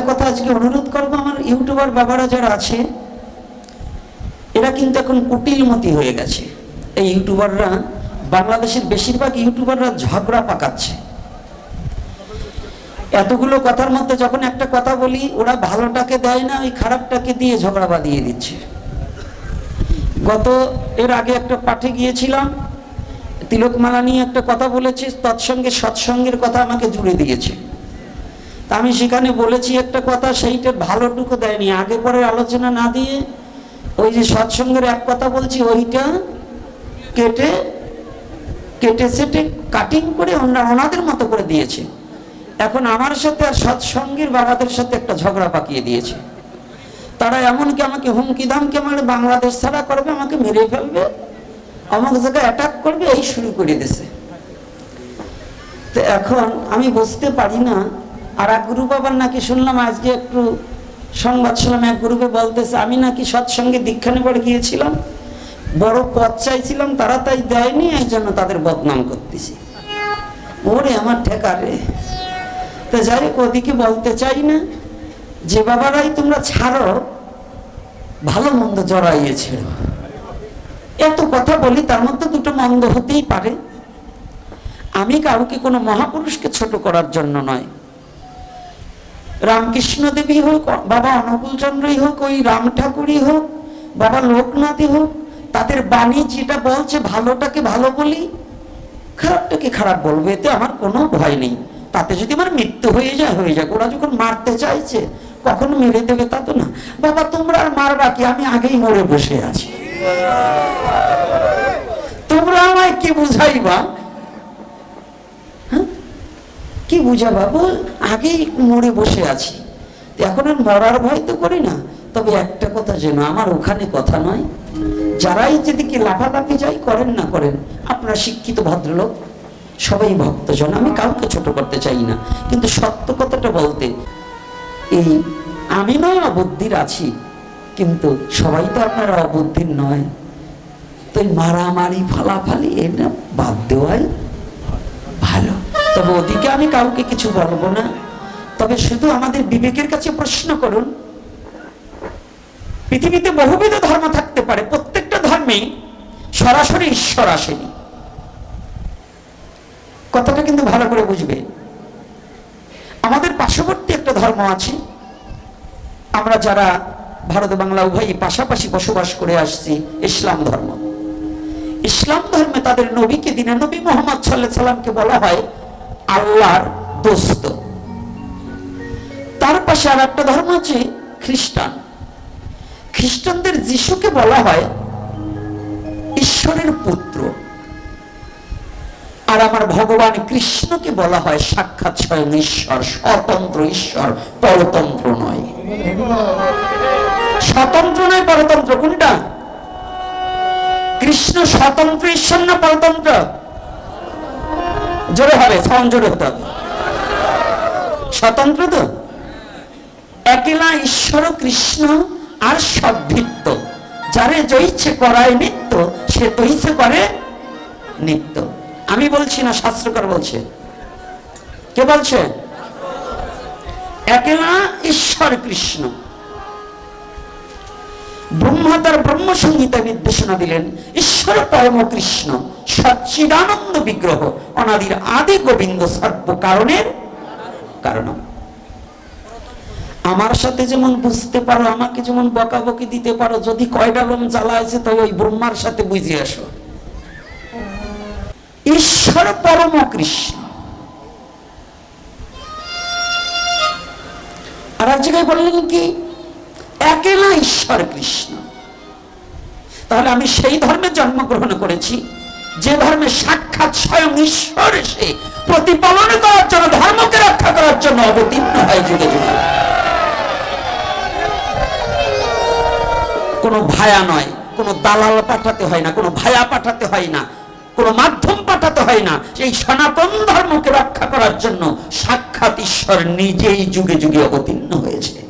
একটা কথা আজকে অনুরোধ করব আমার ইউটিউবার বাবারা যারা আছে, এরা কিন্তু এখন কুটিলমতি হয়ে গেছে। এই ইউটিউবাররা, বাংলাদেশের বেশিরভাগ ইউটিউবাররা ঝগড়া পাকাচ্ছে। এতগুলো কথার মধ্যে যখন একটা কথা বলি, ওরা ভালোটাকে দেয় না, ওই খারাপটাকে দিয়ে ঝগড়া বাঁধিয়ে দিচ্ছে। গত, এর আগে একটা পাঠে গিয়েছিলাম, তিলকমালা নিয়ে একটা কথা বলেছে তৎসঙ্গে সৎসঙ্গের কথা আমাকে জুড়ে দিয়েছে। আমি সেখানে বলেছি একটা কথা, সেইটা ভালোটুকু দেয়নি। আগে পরে আলোচনা না দিয়ে ওই যে সৎসঙ্গের এক কথা বলছি, ওইটা কেটে কেটে সেটে কাটিং করে ওনা ওনাদের মতো করে দিয়েছে। এখন আমার সাথে আর সৎসঙ্গের বাবাদের সাথে একটা ঝগড়া পাকিয়ে দিয়েছে। তারা এমনকি আমাকে হুমকি দামকে মানে বাংলাদেশ ছাড়া করবে, আমাকে মেরে ফেলবে, আমাকে জায়গায় অ্যাটাক করবে, এই শুরু করে দিয়েছে। তো এখন আমি বুঝতে পারি না আর এক গুরু বাবার নাকি শুনলাম আজকে একটু সংবাদ শুনলাম, এক গ্রুপে বলতেছে, আমি নাকি সৎসঙ্গে দীক্ষা নেবার গিয়েছিলাম, বড় পথ চাইছিলাম, তারা তাই দেয়নি, এই জন্য তাদের বদনাম করতেছি। ওরে আমার ঠেকারে তো যাই হোক, ওদিকে বলতে চাই না, যে বাবারাই তোমরা ছাড়ো, ভালো মন্দ জড়াইয়ে এত কথা বলি, তার মধ্যে দুটো মন্দ হতেই পারে। আমি কাউকে কোনো মহাপুরুষকে ছোট করার জন্য নয়। রামকৃষ্ণ দেবী হোক, বাবা অনুকূল চন্দ্রই হোক, ওই রাম ঠাকুরই হোক, বাবা লোকনাথই হোক, তাদের বাণী যেটা বলছে ভালোটাকে ভালো বলি, খারাপটাকে খারাপ বলব, এতে আমার কোনো ভয় নেই। তাতে যদি আমার মৃত্যু হয়ে যায়, হয়ে যাক। ওরা যখন মারতে চাইছে, কখন মেরে দেবে তা তো না। বাবা, তোমরা আর মারবা কি? আমি আগেই মরে বসে আছি। তোমরা আমায় কি বুঝাইবা? কি বুঝাবা? বল, আগেই মরে বসে আছি। এখন আর মরার ভয় তো করি না। তবে একটা কথা যেন আমার ওখানে কথা নয়, যারাই যেদিকে লাফালাফি যাই করেন না করেন, আপনারা শিক্ষিত ভদ্রলোক, সবাই ভক্তজন, আমি কাউকে ছোট করতে চাই না। কিন্তু সত্য কথাটা বলতে, এই আমি নয়, অবুদ্ধির আছি, কিন্তু সবাই তো আপনারা অবুদ্ধির নয়। তো মারামারি, ফালাফালি এটা বাদ দেওয়াই ওদিকে আমি কাউকে কিছু বলব না। তবে শুধু আমাদের বিবেকের কাছে প্রশ্ন করুন, পৃথিবীতে বহুবিধ ধর্ম থাকতে পারে, প্রত্যেকটা ধর্মেই সরাসরি ঈশ্বর আসেনি। কথাটা কিন্তু ভালো করে বুঝবে। আমাদের পার্শ্ববর্তী একটা ধর্ম আছে, আমরা যারা ভারত বাংলা উভয়ই পাশাপাশি বসবাস করে আসছি, ইসলাম ধর্ম। ইসলাম ধর্মে তাদের নবীকে দিনে নবী মোহাম্মদ সাল্লাহ সাল্লামকে বলা হয় আল্লাহর দোস্ত। তার পাশে আর একটা ধর্ম আছে খ্রিস্টান। খ্রিস্টানদের যিশুকে বলা হয় ঈশ্বরের পুত্র। আর আমার ভগবান কৃষ্ণকে বলা হয় সাক্ষাৎ স্বয়ং ঈশ্বর, স্বতন্ত্র ঈশ্বর, পরতন্ত্র নয়। স্বতন্ত্র নয়, পরতন্ত্র কোনটা? কৃষ্ণ স্বতন্ত্র, ঈশ্বর না পরতন্ত্র? জোরে হবে সাউন্ড জোরে হতে হবে। স্বতন্ত্র তো? একলা ঈশ্বর কৃষ্ণ আর সদ্ভিত্ত। যারে জইছে করায় নিত্য, সে তৈছে করে নিত্য। আমি বলছি না, শাস্ত্রকার বলছে। কে বলছে? একলা ঈশ্বর কৃষ্ণ। ব্রহ্মা তার ব্রহ্মসংহিতা নির্দেশনা দিলেন, ঈশ্বর পরম কৃষ্ণ সচ্চিদানন্দ বিগ্রহ, অনাদির আদি গোবিন্দ সর্ব কারণের কারণ। আমার সাথে যেমন বুঝতে পারো, আমাকে যেমন বকাবকি দিতে পারো, যদি কয়টা লোম জ্বালা আছে তবে ওই ব্রহ্মার সাথে বুঝে আসো। ঈশ্বর পরম কৃষ্ণ। আর এক জায়গায় বললেন কি একেলা ঈশ্বর কৃষ্ণ। তাহলে আমি সেই ধর্মে জন্মগ্রহণ করেছি, যে ধর্মে সাক্ষাৎ স্বয়ং ঈশ্বর এসে প্রতিপালন করার জন্য, ধর্মকে রক্ষা করার জন্য অবতীর্ণ হয় যুগে যুগে। কোনো ভায়া নয়, কোনো দালাল পাঠাতে হয় না, কোনো ভায়া পাঠাতে হয় না, কোনো মাধ্যম পাঠাতে হয় না, এই সনাতন ধর্মকে রক্ষা করার জন্য সাক্ষাৎ ঈশ্বর নিজেই যুগে যুগে অবতীর্ণ হয়েছে।